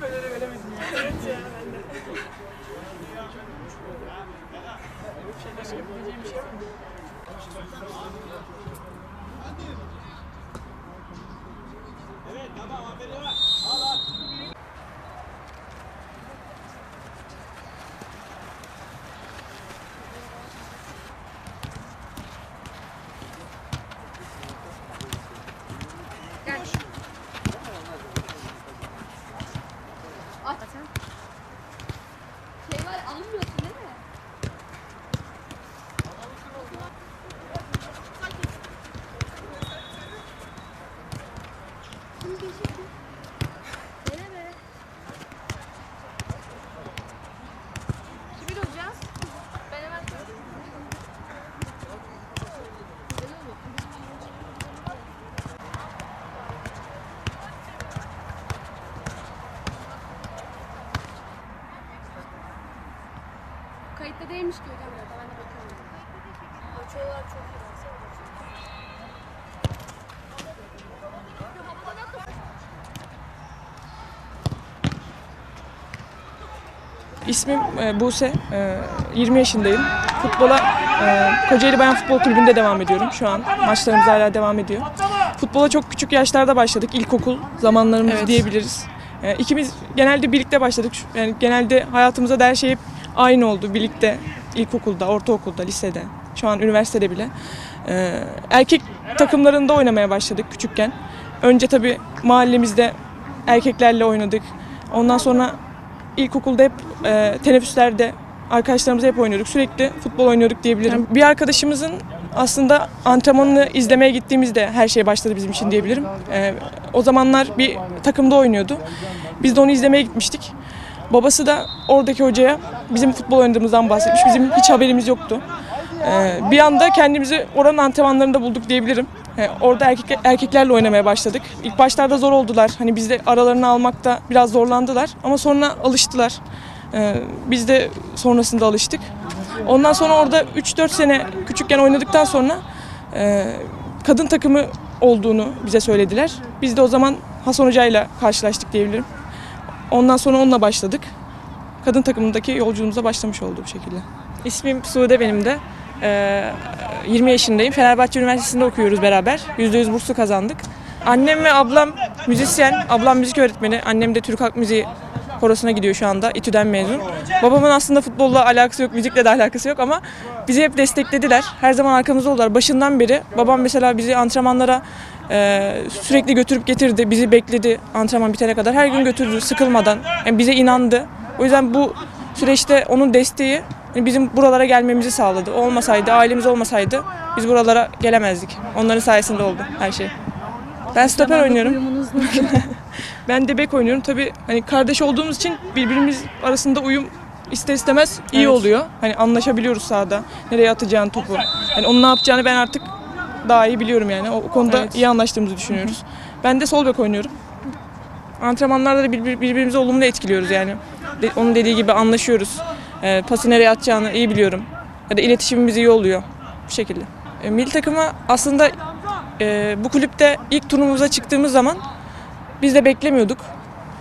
Böyle de veremedim ya. Evet ya ben de. Bir şey başka yapabileceğim bir şey yok mu? Aç. Şey var Kayıtta değilmiş ki hocam. Ben de bakıyorum. Ölçüyorlar çok iyi. İsmim e, Buse. E, 20 yaşındayım. Futbola e, Kocaeli Bayan Futbol Kulübü'nde devam ediyorum şu an. Maçlarımız hala devam ediyor. Futbola çok küçük yaşlarda başladık. İlkokul zamanlarımız Evet. diyebiliriz. E, ikimiz genelde birlikte başladık. Yani genelde hayatımızda da her şey hep aynı oldu. Birlikte ilkokulda, ortaokulda, lisede, şu an üniversitede bile. E, erkek takımlarında oynamaya başladık küçükken. Önce tabii mahallemizde erkeklerle oynadık. Ondan sonra ilkokulda hep e, teneffüslerde arkadaşlarımızla hep oynuyorduk. Sürekli futbol oynuyorduk diyebilirim. Bir arkadaşımızın aslında antrenmanını izlemeye gittiğimizde her şey başladı bizim için diyebilirim. E, o zamanlar bir takımda oynuyordu. Biz de onu izlemeye gitmiştik. Babası da oradaki hocaya bizim futbol oynadığımızdan bahsetmiş. Bizim hiç haberimiz yoktu. E, bir anda kendimizi oranın antrenmanlarında bulduk diyebilirim. E, orada erkek, erkeklerle oynamaya başladık. İlk başlarda zor oldular. Hani biz de aralarını almakta biraz zorlandılar. Ama sonra alıştılar. E, biz de sonrasında alıştık. Ondan sonra orada 3-4 sene küçükken oynadıktan sonra e, kadın takımı olduğunu bize söylediler. Biz de o zaman Hasan Hoca'yla karşılaştık diyebilirim. Ondan sonra onunla başladık. Kadın takımındaki yolculuğumuza başlamış oldu bu şekilde. İsmim Sude benim de. Ee, 20 yaşındayım. Fenerbahçe Üniversitesi'nde okuyoruz beraber. %100 burslu kazandık. Annem ve ablam müzisyen. Ablam müzik öğretmeni. Annem de Türk Halk Müziği korosuna gidiyor şu anda. İTÜ'den mezun. Babamın aslında futbolla alakası yok, müzikle de alakası yok ama bizi hep desteklediler. Her zaman arkamızda oldular. Başından beri babam mesela bizi antrenmanlara e, sürekli götürüp getirdi. Bizi bekledi antrenman bitene kadar. Her gün götürdü sıkılmadan. Yani bize inandı. O yüzden bu süreçte onun desteği yani bizim buralara gelmemizi sağladı. O olmasaydı, ailemiz olmasaydı biz buralara gelemezdik. Onların sayesinde oldu her şey. Ben stoper oynuyorum. Ben de bek oynuyorum. Tabii hani kardeş olduğumuz için birbirimiz arasında uyum ister istemez iyi Evet. oluyor. Hani anlaşabiliyoruz sahada. Nereye atacağını topu. Hani onun ne yapacağını ben artık daha iyi biliyorum yani. O, konuda Evet. iyi anlaştığımızı düşünüyoruz. Ben de sol bek oynuyorum. Antrenmanlarda da birbir- birbirimizi olumlu etkiliyoruz yani. De- onun dediği gibi anlaşıyoruz. Ee, pası nereye atacağını iyi biliyorum. Ya da iletişimimiz iyi oluyor. Bu şekilde. E, milli takıma aslında e, bu kulüpte ilk turnuvamıza çıktığımız zaman biz de beklemiyorduk.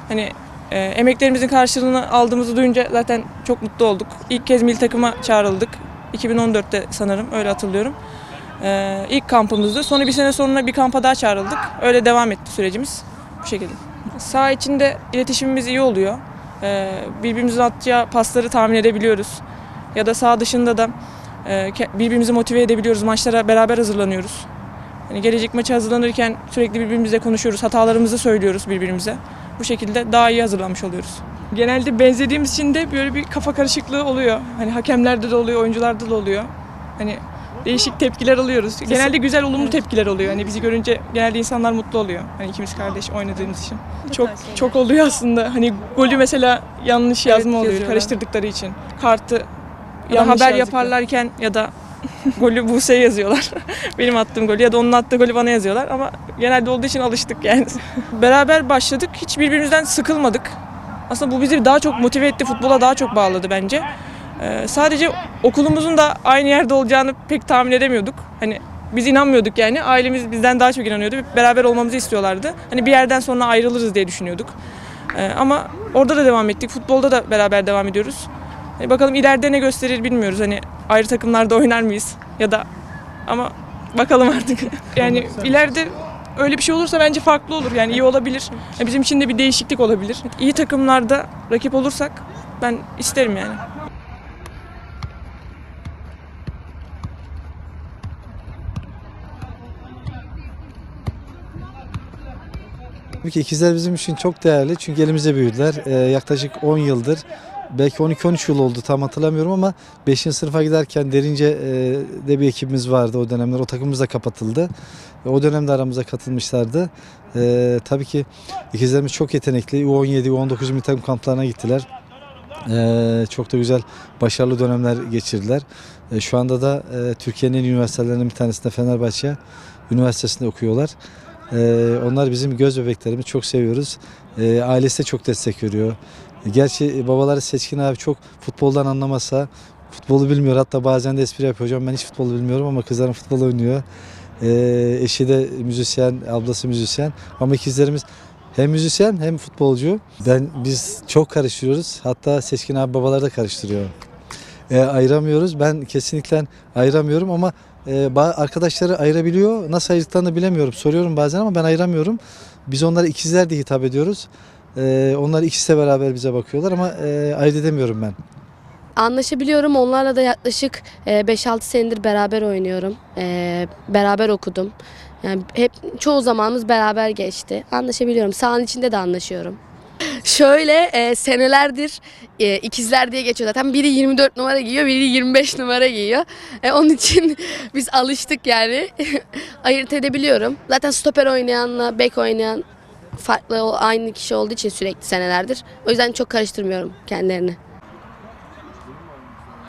Hani e, emeklerimizin karşılığını aldığımızı duyunca zaten çok mutlu olduk. İlk kez milli takıma çağrıldık. 2014'te sanırım öyle hatırlıyorum. E, ilk kampımızdı. Sonra bir sene sonra bir kampa daha çağrıldık. Öyle devam etti sürecimiz. Bu şekilde. Saha içinde iletişimimiz iyi oluyor. E, birbirimizin atacağı pasları tahmin edebiliyoruz. Ya da saha dışında da e, birbirimizi motive edebiliyoruz. Maçlara beraber hazırlanıyoruz. Hani gelecek maça hazırlanırken sürekli birbirimizle konuşuyoruz. Hatalarımızı söylüyoruz birbirimize. Bu şekilde daha iyi hazırlanmış oluyoruz. Genelde benzediğimiz için de böyle bir kafa karışıklığı oluyor. Hani hakemlerde de oluyor, oyuncularda da oluyor. Hani değişik tepkiler alıyoruz. Genelde güzel, olumlu tepkiler oluyor. Hani bizi görünce genelde insanlar mutlu oluyor. Hani ikimiz kardeş oynadığımız için. Çok çok oluyor aslında. Hani golü mesela yanlış yazma oluyor yazıyorlar. karıştırdıkları için. Kartı ya Yanlış haber yazdıkları. yaparlarken ya da golü Buse'ye yazıyorlar. Benim attığım golü ya da onun attığı golü bana yazıyorlar ama genelde olduğu için alıştık yani. Beraber başladık. Hiç birbirimizden sıkılmadık. Aslında bu bizi daha çok motive etti. Futbola daha çok bağladı bence. Ee, sadece okulumuzun da aynı yerde olacağını pek tahmin edemiyorduk. Hani biz inanmıyorduk yani. Ailemiz bizden daha çok inanıyordu. Beraber olmamızı istiyorlardı. Hani bir yerden sonra ayrılırız diye düşünüyorduk. Ee, ama orada da devam ettik. Futbolda da beraber devam ediyoruz. E, bakalım ileride ne gösterir bilmiyoruz. Hani ayrı takımlarda oynar mıyız? Ya da ama bakalım artık. Yani ileride öyle bir şey olursa bence farklı olur. Yani iyi olabilir. Ya bizim için de bir değişiklik olabilir. İyi takımlarda rakip olursak ben isterim yani. Tabii ki ikizler bizim için çok değerli çünkü elimizde büyüdüler. Ee, yaklaşık 10 yıldır belki 12-13 yıl oldu tam hatırlamıyorum ama 5. sınıfa giderken derince e, de bir ekibimiz vardı o dönemler. O takımımız da kapatıldı. Ve O dönemde aramıza katılmışlardı. Ee, tabii ki ikizlerimiz çok yetenekli. U17, U19 milli takım kamplarına gittiler. Ee, çok da güzel, başarılı dönemler geçirdiler. Ee, şu anda da e, Türkiye'nin üniversitelerinden bir tanesinde Fenerbahçe Üniversitesi'nde okuyorlar. Ee, onlar bizim göz bebeklerimiz. Çok seviyoruz. Ee, ailesi de çok destek veriyor. Gerçi babaları Seçkin abi çok futboldan anlamasa futbolu bilmiyor. Hatta bazen de espri yapıyor. Hocam ben hiç futbol bilmiyorum ama kızlarım futbol oynuyor. Ee, eşi de müzisyen, ablası müzisyen. Ama ikizlerimiz hem müzisyen hem futbolcu. Ben biz çok karıştırıyoruz. Hatta Seçkin abi babalar da karıştırıyor. Ee, ayıramıyoruz. Ben kesinlikle ayıramıyorum ama arkadaşları ayırabiliyor. Nasıl ayırdıklarını bilemiyorum. Soruyorum bazen ama ben ayıramıyorum. Biz onlara ikizler diye hitap ediyoruz. Ee, onlar ikisi de beraber bize bakıyorlar ama e, ayırt edemiyorum ben. Anlaşabiliyorum. Onlarla da yaklaşık e, 5-6 senedir beraber oynuyorum. E, beraber okudum. Yani hep çoğu zamanımız beraber geçti. Anlaşabiliyorum. Sahanın içinde de anlaşıyorum. Şöyle e, senelerdir e, ikizler diye geçiyor zaten. Biri 24 numara giyiyor, biri 25 numara giyiyor. E, onun için biz alıştık yani. Ayırt edebiliyorum. Zaten stoper oynayanla bek oynayan farklı aynı kişi olduğu için sürekli senelerdir. O yüzden çok karıştırmıyorum kendilerini.